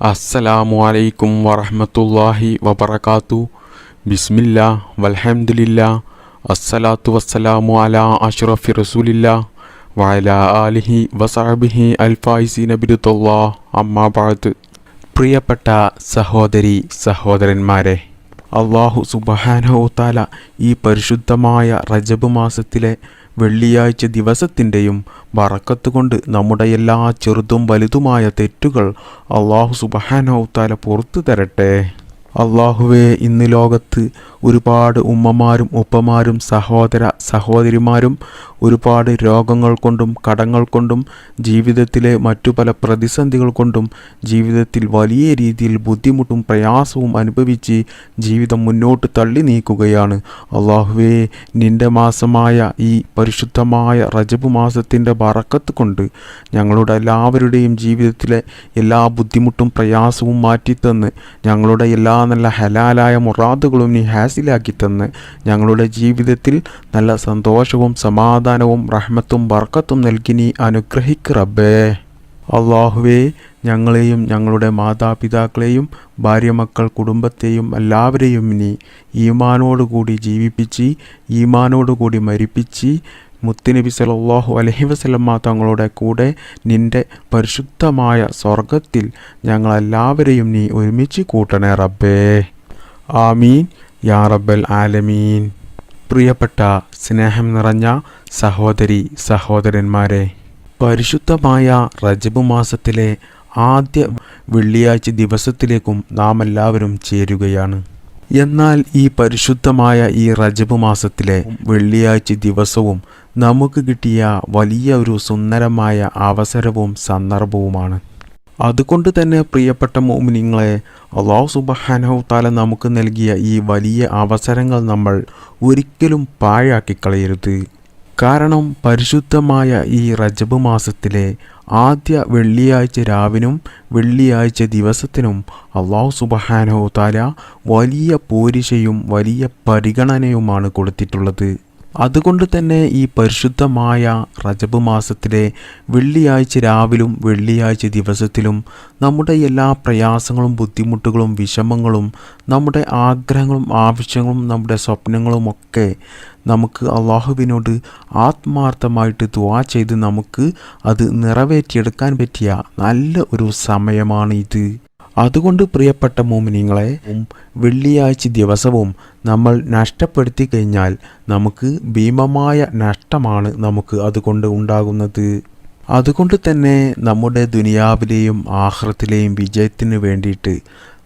അസ്സലാമു അലൈക്കും വറഹ്മത്തുള്ളാഹി വബറകാതു ബിസ്മില്ല വൽഹംദുലില്ലാ അസ്സലാത്തു വസ്സലാമു അലാ അഷ്റഫി റസൂലില്ല വഅലാ ആലിഹി വസാബിഹി അൽഫായിസി ബിരുദല്ലാ അമ്മാ ബഅദ്. പ്രിയപ്പെട്ട സഹോദരി സഹോദരന്മാരെ അള്ളാഹു സുബഹാനഹു താല ഈ പരിശുദ്ധമായ റജബ് മാസത്തിലെ വെള്ളിയാഴ്ച ദിവസത്തിന്റെയും വറക്കത്ത് കൊണ്ട് നമ്മുടെ എല്ലാ ചെറുതും വലുതുമായ തെറ്റുകൾ അള്ളാഹു സുബഹാനൗത്താല താല പുറത്തു തരട്ടെ. അള്ളാഹുവെ ഇന്ന് ലോകത്ത് ഒരുപാട് ഉമ്മമാരും ഉപ്പമാരും സഹോദര സഹോദരിമാരും ഒരുപാട് രോഗങ്ങൾ കൊണ്ടും കടങ്ങൾ കൊണ്ടും ജീവിതത്തിലെ മറ്റു പല പ്രതിസന്ധികൾ കൊണ്ടും ജീവിതത്തിൽ വലിയ രീതിയിൽ ബുദ്ധിമുട്ടും പ്രയാസവും അനുഭവിച്ച് ജീവിതം മുന്നോട്ട് തള്ളി നീക്കുകയാണ്. അള്ളാഹുവേ നിന്റെ മാസമായ ഈ പരിശുദ്ധമായ റജബ് മാസത്തിന്റെ വറക്കത്ത് കൊണ്ട് ഞങ്ങളുടെ എല്ലാവരുടെയും ജീവിതത്തിലെ എല്ലാ ബുദ്ധിമുട്ടും പ്രയാസവും മാറ്റിത്തന്ന് ഞങ്ങളുടെ എല്ലാ നല്ല ഹലാലായ മുറാദുകളും നീ ഹാസിലാക്കി തന്ന് ഞങ്ങളുടെ ജീവിതത്തിൽ നല്ല സന്തോഷവും സമാധാനവും റഹ്മത്തും ബർക്കത്തും നൽകി നീ അനുഗ്രഹിക്ക് റബ്ബേ. അള്ളാഹുവേ ഞങ്ങളെയും ഞങ്ങളുടെ മാതാപിതാക്കളെയും ഭാര്യമക്കൾ കുടുംബത്തെയും എല്ലാവരെയും നീ ഈമാനോടുകൂടി ജീവിപ്പിച്ച് ഈമാനോടുകൂടി മരിപ്പിച്ച് മുത്തുനബി സലാഹു അലഹി വസ്ലമ്മ തങ്ങളുടെ കൂടെ നിന്റെ പരിശുദ്ധമായ സ്വർഗത്തിൽ ഞങ്ങളെല്ലാവരെയും നീ ഒരുമിച്ച് കൂട്ടണേ റബ്ബേ. ആമീൻ. യാ റബ്ബൽ ആലമീൻ. പ്രിയപ്പെട്ട സ്നേഹം നിറഞ്ഞ സഹോദരി സഹോദരന്മാരെ പരിശുദ്ധമായ റജബ് മാസത്തിലെ ആദ്യ വെള്ളിയാഴ്ച ദിവസത്തിലേക്കും നാം എല്ലാവരും ചേരുകയാണ്. എന്നാൽ ഈ പരിശുദ്ധമായ ഈ റജബ് മാസത്തിലെ വെള്ളിയാഴ്ച ദിവസവും നമുക്ക് കിട്ടിയ വലിയ ഒരു സുന്ദരമായ അവസരവും സന്ദർഭവുമാണ്. അതുകൊണ്ട് തന്നെ പ്രിയപ്പെട്ട മോമിനിങ്ങളെ അള്ളാഹു സുബഹാനഹു താല നമുക്ക് നൽകിയ ഈ വലിയ അവസരങ്ങൾ നമ്മൾ ഒരിക്കലും പാഴാക്കി കളയരുത്. കാരണം പരിശുദ്ധമായ ഈ റജബ് മാസത്തിലെ ആദ്യ വെള്ളിയാഴ്ച രാവിനും വെള്ളിയാഴ്ച ദിവസത്തിനും അള്ളാഹു സുബഹാനഹു താല വലിയ പോരിശയും വലിയ പരിഗണനയുമാണ് കൊടുത്തിട്ടുള്ളത്. അതുകൊണ്ട് തന്നെ ഈ പരിശുദ്ധമായ റജബ് മാസത്തിലെ വെള്ളിയാഴ്ച രാവിലും വെള്ളിയാഴ്ച ദിവസത്തിലും നമ്മുടെ എല്ലാ പ്രയാസങ്ങളും ബുദ്ധിമുട്ടുകളും വിഷമങ്ങളും നമ്മുടെ ആഗ്രഹങ്ങളും ആവശ്യങ്ങളും നമ്മുടെ സ്വപ്നങ്ങളുമൊക്കെ നമുക്ക് അള്ളാഹുവിനോട് ആത്മാർത്ഥമായിട്ട് ദുവാ ചെയ്ത് നമുക്ക് അത് നിറവേറ്റിയെടുക്കാൻ പറ്റിയ നല്ല ഒരു സമയമാണ് ഇത് അതുകൊണ്ട് പ്രിയപ്പെട്ട മോമിനിങ്ങളെ വെള്ളിയാഴ്ച ദിവസവും നമ്മൾ നഷ്ടപ്പെടുത്തി കഴിഞ്ഞാൽ നമുക്ക് ഭീമമായ നഷ്ടമാണ് നമുക്ക് അതുകൊണ്ട് ഉണ്ടാകുന്നത്. അതുകൊണ്ട് തന്നെ നമ്മുടെ ദുനിയാവിലെയും ആഹ്റത്തിലെയും വിജയത്തിന് വേണ്ടിയിട്ട്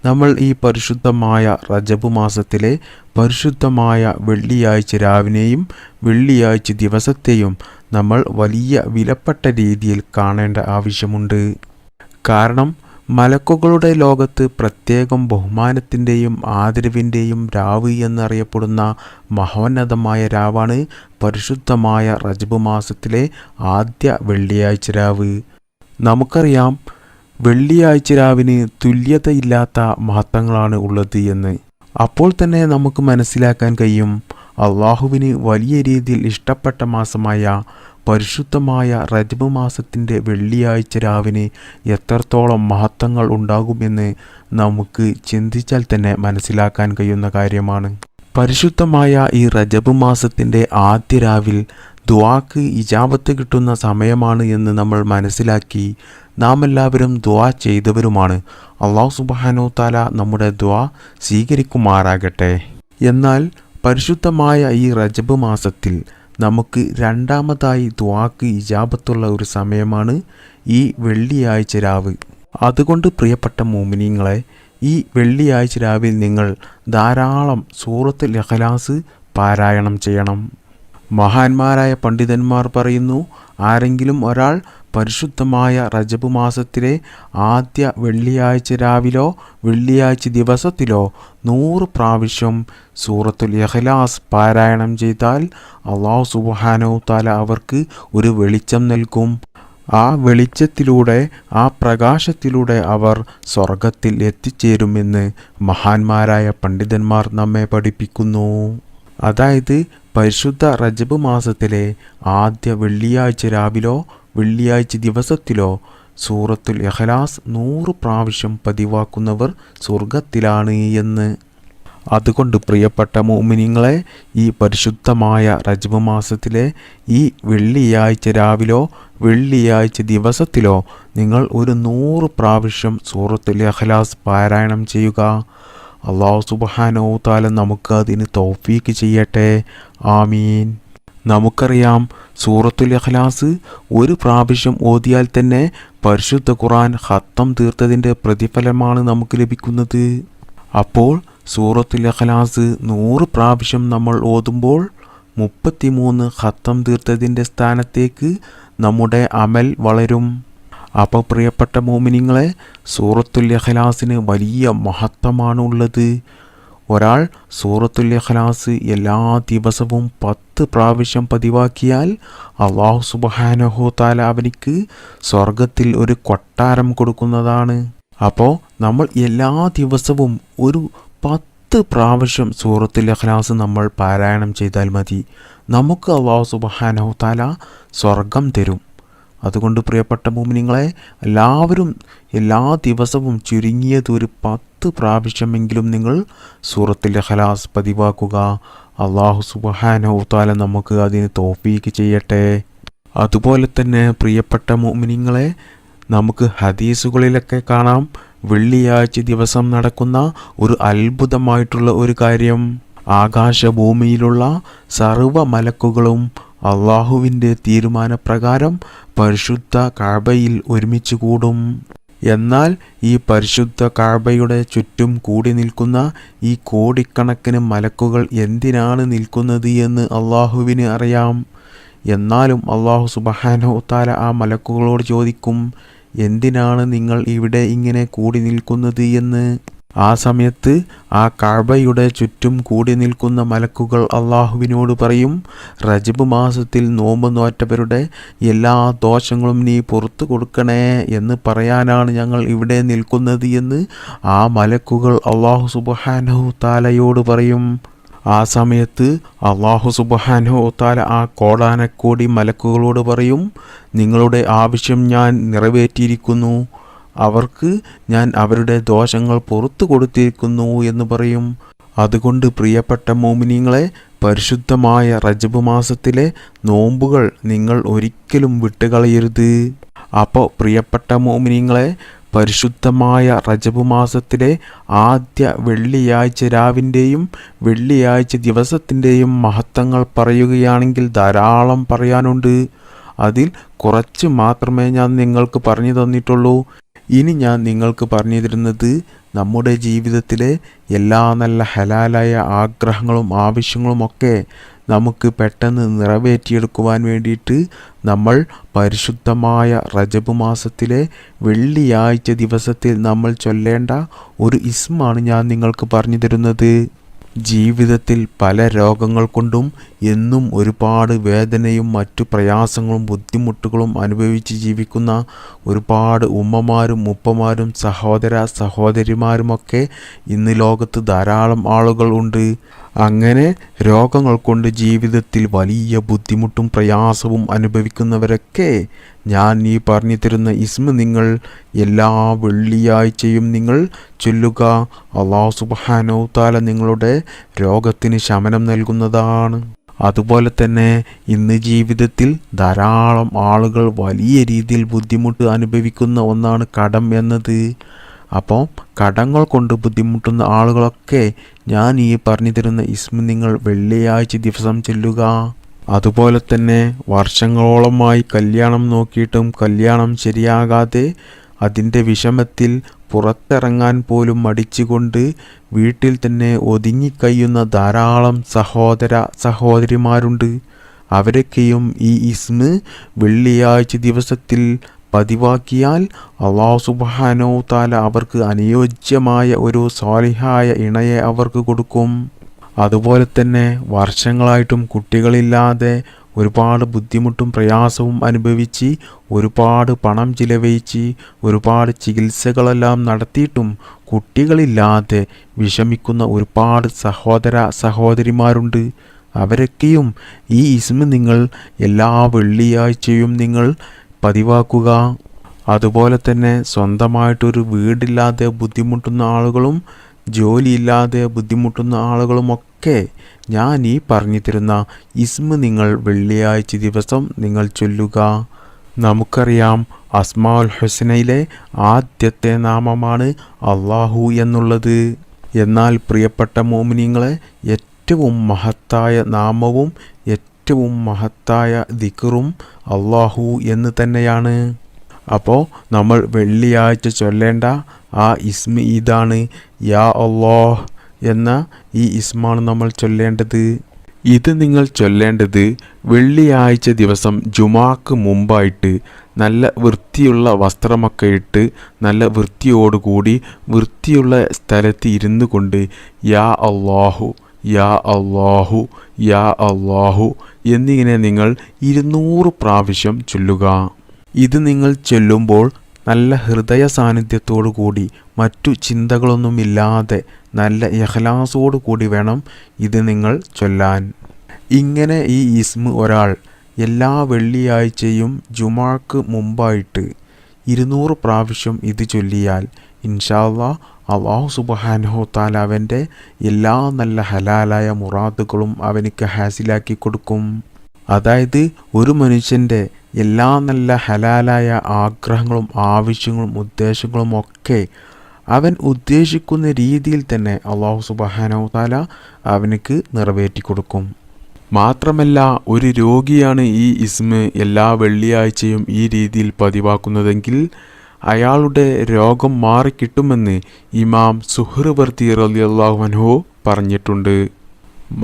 നമ്മൾ ഈ പരിശുദ്ധമായ റജബ് മാസത്തിലെ പരിശുദ്ധമായ വെള്ളിയാഴ്ച രാവിനെയും വെള്ളിയാഴ്ച ദിവസത്തെയും നമ്മൾ വലിയ വിലപ്പെട്ട രീതിയിൽ കാണേണ്ട ആവശ്യമുണ്ട്. കാരണം മലക്കുകളുടെ ലോകത്ത് പ്രത്യേകം ബഹുമാനത്തിന്റെയും ആദരവിന്റെയും രാവ് എന്നറിയപ്പെടുന്ന മഹോന്നതമായ രാവാണ് പരിശുദ്ധമായ റജബ് മാസത്തിലെ ആദ്യ വെള്ളിയാഴ്ച രാവ്. നമുക്കറിയാം വെള്ളിയാഴ്ച രാവിന് തുല്യതയില്ലാത്ത മഹത്വങ്ങളാണ് ഉള്ളത് എന്ന്. അപ്പോൾ തന്നെ നമുക്ക് മനസ്സിലാക്കാൻ കഴിയും അള്ളാഹുവിന് വലിയ രീതിയിൽ ഇഷ്ടപ്പെട്ട മാസമായ പരിശുദ്ധമായ റജബ് മാസത്തിന്റെ വെള്ളിയാഴ്ച രാവിന് എത്രത്തോളം മഹത്വങ്ങൾ ഉണ്ടാകുമെന്ന് നമുക്ക് ചിന്തിച്ചാൽ തന്നെ മനസ്സിലാക്കാൻ കഴിയുന്ന കാര്യമാണ്. പരിശുദ്ധമായ ഈ റജബ് മാസത്തിന്റെ ആദ്യ രാവിൽ ദുവാക്ക് ഇജാബത്ത് കിട്ടുന്ന സമയമാണ് എന്ന് നമ്മൾ മനസ്സിലാക്കി നാം എല്ലാവരും ദുവാ ചെയ്തവരുമാണ്. അള്ളാഹു സുബാനോ താല നമ്മുടെ ദുവാ സ്വീകരിക്കുമാറാകട്ടെ. എന്നാൽ പരിശുദ്ധമായ ഈ റജബ് മാസത്തിൽ നമുക്ക് രണ്ടാമതായി ദ്വാക്ക് ഇജാബത്തുള്ള ഒരു സമയമാണ് ഈ വെള്ളിയാഴ്ച രാവ്. അതുകൊണ്ട് പ്രിയപ്പെട്ട മോമിനിങ്ങളെ ഈ വെള്ളിയാഴ്ച രാവിൽ നിങ്ങൾ ധാരാളം സൂറത്ത് ലഹലാസ് പാരായണം ചെയ്യണം. മഹാന്മാരായ പണ്ഡിതന്മാർ പറയുന്നു ആരെങ്കിലും ഒരാൾ പരിശുദ്ധമായ റജബ് മാസത്തിലെ ആദ്യ വെള്ളിയാഴ്ച രാവിലോ വെള്ളിയാഴ്ച ദിവസത്തിലോ നൂറ് പ്രാവശ്യം സൂറത്തുൽ ഇഖ്ലാസ് പാരായണം ചെയ്താൽ അള്ളാഹു സുബാനോ താല അവർക്ക് ഒരു വെളിച്ചം നൽകും. ആ വെളിച്ചത്തിലൂടെ ആ പ്രകാശത്തിലൂടെ അവർ സ്വർഗത്തിൽ എത്തിച്ചേരുമെന്ന് മഹാന്മാരായ പണ്ഡിതന്മാർ നമ്മെ പഠിപ്പിക്കുന്നു. അതായത് പരിശുദ്ധ റജബ് മാസത്തിലെ ആദ്യ വെള്ളിയാഴ്ച രാവിലോ വെള്ളിയാഴ്ച ദിവസത്തിലോ സൂറത്തുൽ എഹലാസ് നൂറ് പ്രാവശ്യം പതിവാക്കുന്നവർ സ്വർഗത്തിലാണ് എന്ന്. അതുകൊണ്ട് പ്രിയപ്പെട്ട മോമിനിങ്ങളെ ഈ പരിശുദ്ധമായ റജ്ബ് മാസത്തിലെ ഈ വെള്ളിയാഴ്ച രാവിലോ വെള്ളിയാഴ്ച ദിവസത്തിലോ നിങ്ങൾ ഒരു നൂറ് പ്രാവശ്യം സൂറത്തുൽ ഇഖ്ലാസ് പാരായണം ചെയ്യുക. അള്ളാഹു സുബാനോ താല നമുക്ക് അതിന് തോഫീക്ക് ചെയ്യട്ടെ. ആമീൻ. നമുക്കറിയാം സൂറത്തുൽ ഇഖ്ലാസ് ഒരു പ്രാവശ്യം ഓതിയാൽ തന്നെ പരിശുദ്ധ ഖുറാൻ ഹത്തം തീർത്തതിന്റെ പ്രതിഫലമാണ് നമുക്ക് ലഭിക്കുന്നത്. അപ്പോൾ സൂറത്തുൽ ഇഖ്ലാസ് നൂറ് പ്രാവശ്യം നമ്മൾ ഓതുമ്പോൾ മുപ്പത്തിമൂന്ന് ഹത്തം തീർത്തതിന്റെ സ്ഥാനത്തേക്ക് നമ്മുടെ അമൽ വളരും. അപ്പോൾ പ്രിയപ്പെട്ട മോമിനിങ്ങളെ സൂറത്തുൽ അഖ്ലാസിന് വലിയ മഹത്വമാണ് ഉള്ളത് ഒരാൾ സൂറത്തുൽ ഇഖ്ലാസ് എല്ലാ ദിവസവും പത്ത് പ്രാവശ്യം പതിവാക്കിയാൽ അള്ളാഹു സുബഹാനഹു താല അവനിക്ക് സ്വർഗത്തിൽ ഒരു കൊട്ടാരം കൊടുക്കുന്നതാണ്. അപ്പോൾ നമ്മൾ എല്ലാ ദിവസവും ഒരു പത്ത് പ്രാവശ്യം സൂറത്തുൽ ഇഖ്ലാസ് നമ്മൾ പാരായണം ചെയ്താൽ മതി. നമുക്ക് അള്ളാഹു സുബഹാനഹു താല സ്വർഗം തരും. അതുകൊണ്ട് പ്രിയപ്പെട്ട മോമിനിങ്ങളെ എല്ലാവരും എല്ലാ ദിവസവും ചുരുങ്ങിയത് ഒരു പത്ത് പ്രാവശ്യമെങ്കിലും നിങ്ങൾ സൂറത്തിൽ ഹലാസ് പതിവാക്കുക. അള്ളാഹു സുബഹാനഹുത്താല നമുക്ക് അതിന് തോഫീക്ക് ചെയ്യട്ടെ. അതുപോലെ തന്നെ പ്രിയപ്പെട്ട മോമിനിങ്ങളെ നമുക്ക് ഹദീസുകളിലൊക്കെ കാണാം. വെള്ളിയാഴ്ച ദിവസം നടക്കുന്ന ഒരു അത്ഭുതമായിട്ടുള്ള ഒരു കാര്യം. ആകാശഭൂമിയിലുള്ള സർവ മലക്കുകളും അള്ളാഹുവിന്റെ തീരുമാനപ്രകാരം പരിശുദ്ധ കാബയിൽ ഒരുമിച്ച് കൂടും. എന്നാൽ ഈ പരിശുദ്ധ കാബയുടെ ചുറ്റും കൂടി നിൽക്കുന്ന ഈ കോടിക്കണക്കിന് മലക്കുകൾ എന്തിനാണ് നിൽക്കുന്നത് എന്ന് അള്ളാഹുവിന് അറിയാം. എന്നാലും അള്ളാഹു സുബഹാനോത്താല ആ മലക്കുകളോട് ചോദിക്കും എന്തിനാണ് നിങ്ങൾ ഇവിടെ ഇങ്ങനെ കൂടി നിൽക്കുന്നത്? എന്ന്. ആ സമയത്ത് ആ കാബയുടെ ചുറ്റും കൂടി നിൽക്കുന്ന മലക്കുകൾ അള്ളാഹുവിനോട് പറയും റജബ് മാസത്തിൽ നോമ്പ് നോറ്റവരുടെ എല്ലാ ദോഷങ്ങളും നീ പുറത്തു കൊടുക്കണേ എന്ന് പറയാനാണ് ഞങ്ങൾ ഇവിടെ നിൽക്കുന്നത് എന്ന് ആ മലക്കുകൾ അള്ളാഹു സുബഹാനഹു താലയോട് പറയും. ആ സമയത്ത് അള്ളാഹു സുബഹാനഹു താല ആ കോടാനക്കോടി മലക്കുകളോട് പറയും നിങ്ങളുടെ ആവശ്യം ഞാൻ നിറവേറ്റിയിരിക്കുന്നു. അവർക്ക് ഞാൻ അവരുടെ ദോഷങ്ങൾ പുറത്തു കൊടുത്തിരിക്കുന്നു എന്ന് പറയും. അതുകൊണ്ട് പ്രിയപ്പെട്ട മോമിനിങ്ങളെ പരിശുദ്ധമായ റജബ് മാസത്തിലെ നോമ്പുകൾ നിങ്ങൾ ഒരിക്കലും വിട്ടുകളയരുത്. അപ്പോൾ പ്രിയപ്പെട്ട മോമിനിങ്ങളെ പരിശുദ്ധമായ റജബ് മാസത്തിലെ ആദ്യ വെള്ളിയാഴ്ച രാവിന്റെയും വെള്ളിയാഴ്ച ദിവസത്തിന്റെയും മഹത്വങ്ങൾ പറയുകയാണെങ്കിൽ ധാരാളം പറയാനുണ്ട്. അതിൽ കുറച്ച് മാത്രമേ ഞാൻ നിങ്ങൾക്ക് പറഞ്ഞു തന്നിട്ടുള്ളൂ. ഇനി ഞാൻ നിങ്ങൾക്ക് പറഞ്ഞു തരുന്നത് നമ്മുടെ ജീവിതത്തിലെ എല്ലാ നല്ല ഹലാലായ ആഗ്രഹങ്ങളും ആവശ്യങ്ങളും ഒക്കെ നമുക്ക് പെട്ടെന്ന് നിറവേറ്റിയെടുക്കുവാൻ വേണ്ടിയിട്ട് നമ്മൾ പരിശുദ്ധമായ റജബ് മാസത്തിലെ വെള്ളിയാഴ്ച ദിവസത്തിൽ നമ്മൾ ചൊല്ലേണ്ട ഒരു ഇസ്മാണ് ഞാൻ നിങ്ങൾക്ക് പറഞ്ഞു തരുന്നത് ജീവിതത്തിൽ പല രോഗങ്ങൾ കൊണ്ടും എന്നും ഒരുപാട് വേദനയും മറ്റു പ്രയാസങ്ങളും ബുദ്ധിമുട്ടുകളും അനുഭവിച്ച് ജീവിക്കുന്ന ഒരുപാട് ഉമ്മമാരും ഉപ്പമാരും സഹോദര സഹോദരിമാരുമൊക്കെ ഇന്ന് ലോകത്ത് ധാരാളം ആളുകൾ ഉണ്ട്. അങ്ങനെ രോഗങ്ങൾ കൊണ്ട് ജീവിതത്തിൽ വലിയ ബുദ്ധിമുട്ടും പ്രയാസവും അനുഭവിക്കുന്നവരൊക്കെ ഞാൻ ഈ പറഞ്ഞു തരുന്ന ഇസ്മ നിങ്ങൾ എല്ലാ വെള്ളിയാഴ്ചയും നിങ്ങൾ ചൊല്ലുക. അള്ളാഹു സുബാനോ താല നിങ്ങളുടെ രോഗത്തിന് ശമനം നൽകുന്നതാണ്. അതുപോലെ തന്നെ ഇന്ന് ജീവിതത്തിൽ ധാരാളം ആളുകൾ വലിയ രീതിയിൽ ബുദ്ധിമുട്ട് അനുഭവിക്കുന്ന ഒന്നാണ് കടം എന്നത്. അപ്പോൾ കടങ്ങൾ കൊണ്ട് ബുദ്ധിമുട്ടുന്ന ആളുകളൊക്കെ ഞാൻ ഈ പറഞ്ഞു തരുന്ന ഇസ്മ നിങ്ങൾ വെള്ളിയാഴ്ച ദിവസം ചെല്ലുക. അതുപോലെ തന്നെ വർഷങ്ങളോളമായി കല്യാണം നോക്കിയിട്ടും കല്യാണം ശരിയാകാതെ അതിന്റെ വിഷമത്തിൽ പുറത്തിറങ്ങാൻ പോലും മടിച്ചുകൊണ്ട് വീട്ടിൽ തന്നെ ഒതുങ്ങിക്കഴിയുന്ന ധാരാളം സഹോദര സഹോദരിമാരുണ്ട്. അവരൊക്കെയും ഈ ഇസ്മ് വെള്ളിയാഴ്ച ദിവസത്തിൽ പതിവാക്കിയാൽ അള്ളാഹു സുബാനോ താല അവർക്ക് അനുയോജ്യമായ ഒരു സ്വാലിഹായ ഇണയെ അവർക്ക് കൊടുക്കും. അതുപോലെ തന്നെ വർഷങ്ങളായിട്ടും കുട്ടികളില്ലാതെ ഒരുപാട് ബുദ്ധിമുട്ടും പ്രയാസവും അനുഭവിച്ച് ഒരുപാട് പണം ചിലവഴിച്ച് ഒരുപാട് ചികിത്സകളെല്ലാം നടത്തിയിട്ടും കുട്ടികളില്ലാതെ വിഷമിക്കുന്ന ഒരുപാട് സഹോദര സഹോദരിമാരുണ്ട്. അവരൊക്കെയും ഈ ഇസ്മ നിങ്ങൾ എല്ലാ വെള്ളിയാഴ്ചയും നിങ്ങൾ പതിവാക്കുക. അതുപോലെ തന്നെ സ്വന്തമായിട്ടൊരു വീടില്ലാതെ ബുദ്ധിമുട്ടുന്ന ആളുകളും ജോലിയില്ലാതെ ബുദ്ധിമുട്ടുന്ന ആളുകളുമൊക്കെ ഞാൻ ഈ പറഞ്ഞു തരുന്ന ഇസ്മ നിങ്ങൾ വെള്ളിയാഴ്ച ദിവസം നിങ്ങൾ ചൊല്ലുക. നമുക്കറിയാം അസ്മാൽ ഹുസ്നയിലെ ആദ്യത്തെ നാമമാണ് അള്ളാഹു എന്നുള്ളത്. എന്നാൽ പ്രിയപ്പെട്ട മോമിനിങ്ങളെ ഏറ്റവും മഹത്തായ നാമവും ഏറ്റവും മഹത്തായ ദിക്കറും അള്ളാഹു എന്ന് തന്നെയാണ്. അപ്പോൾ നമ്മൾ വെള്ളിയാഴ്ച ചൊല്ലേണ്ട ആ ഇസ്മി ഇതാണ്. യാ അള്ളാഹ് എന്ന ഈ ഇസ്മാണ് നമ്മൾ ചൊല്ലേണ്ടത്. ഇത് നിങ്ങൾ ചൊല്ലേണ്ടത് വെള്ളിയാഴ്ച ദിവസം ജുമാക്ക് മുമ്പായിട്ട് നല്ല വൃത്തിയുള്ള വസ്ത്രമൊക്കെ ഇട്ട് നല്ല വൃത്തിയോടുകൂടി വൃത്തിയുള്ള സ്ഥലത്ത് ഇരുന്നു കൊണ്ട് യാ അള്ളാഹു യാ അള്ളാഹു യാ അള്ളാഹു എന്നിങ്ങനെ നിങ്ങൾ ഇരുന്നൂറ് പ്രാവശ്യം ചൊല്ലുക. ഇത് നിങ്ങൾ ചൊല്ലുമ്പോൾ നല്ല ഹൃദയ സാന്നിധ്യത്തോടു കൂടി മറ്റു ചിന്തകളൊന്നുമില്ലാതെ നല്ല യഹ്ലാസോടു കൂടി വേണം ഇത് നിങ്ങൾ ചൊല്ലാൻ. ഇങ്ങനെ ഈ ഇസ്മ ഒരാൾ എല്ലാ വെള്ളിയാഴ്ചയും ജുമാക്ക് മുമ്പായിട്ട് ഇരുന്നൂറ് പ്രാവശ്യം ഇത് ചൊല്ലിയാൽ ഇൻഷാല്ലാ അള്ളാഹു സുബഹാനഹു അവന്റെ എല്ലാ നല്ല ഹലാലായ മുറാദുകളും അവനിക്ക് ഹാസിലാക്കി കൊടുക്കും. അതായത് ഒരു മനുഷ്യന്റെ എല്ലാ നല്ല ഹലാലായ ആഗ്രഹങ്ങളും ആവശ്യങ്ങളും ഉദ്ദേശങ്ങളും ഒക്കെ അവൻ ഉദ്ദേശിക്കുന്ന രീതിയിൽ തന്നെ അള്ളാഹു സുബാനോ താല അവനക്ക് നിറവേറ്റി കൊടുക്കും. മാത്രമല്ല ഒരു രോഗിയാണ് ഈ ഇസ്മ എല്ലാ വെള്ളിയാഴ്ചയും ഈ രീതിയിൽ പതിവാക്കുന്നതെങ്കിൽ അയാളുടെ രോഗം മാറിക്കിട്ടുമെന്ന് ഇമാം സുഹൃവർത്തി റലിയല്ലാഹുഅൻഹു പറഞ്ഞിട്ടുണ്ട്.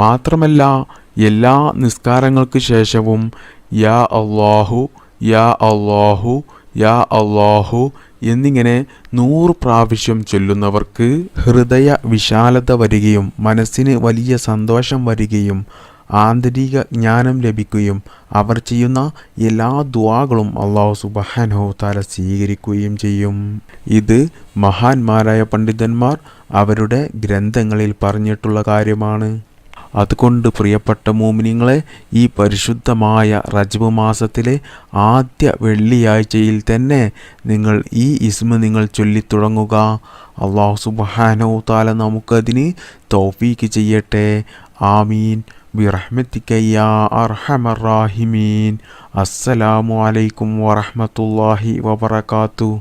മാത്രമല്ല എല്ലാ നിസ്കാരങ്ങൾക്ക് ശേഷവും യാ അള്ളാഹു യാ അള്ളാഹു യാ അള്ളാഹു എന്നിങ്ങനെ നൂറ് പ്രാവശ്യം ചൊല്ലുന്നവർക്ക് ഹൃദയ വിശാലത വരികയും മനസ്സിന് വലിയ സന്തോഷം വരികയും ആന്തരിക ജ്ഞാനം ലഭിക്കുകയും അവർ ചെയ്യുന്ന എല്ലാ ദ്വാകളും അള്ളാഹു സുബഹാനഹു താല സ്വീകരിക്കുകയും ചെയ്യും. ഇത് മഹാന്മാരായ പണ്ഡിതന്മാർ അവരുടെ ഗ്രന്ഥങ്ങളിൽ പറഞ്ഞിട്ടുള്ള കാര്യമാണ്. അതുകൊണ്ട് പ്രിയപ്പെട്ട മോമിനിങ്ങളെ ഈ പരിശുദ്ധമായ റജബ് മാസത്തിലെ ആദ്യ വെള്ളിയാഴ്ചയിൽ തന്നെ നിങ്ങൾ ഈ ഇസ്മ നിങ്ങൾ ചൊല്ലിത്തുടങ്ങുക. അള്ളാഹു സുബാനോ താല നമുക്കതിന് തൗഫീക്ക് ചെയ്യട്ടെ. ആമീൻ. അർഹമറാഹിമീൻ അസ്സലാമു അലൈക്കും വറഹ്മത്തുള്ളാഹി വബറകാതുഹു